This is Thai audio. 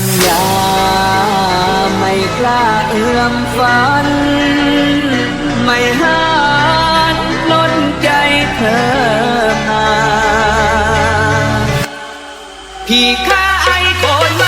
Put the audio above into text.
ญญา ไม่กล้าเอื้อมฝัน ไม่หานล้นใจเธอมาพี่ข้าไอคน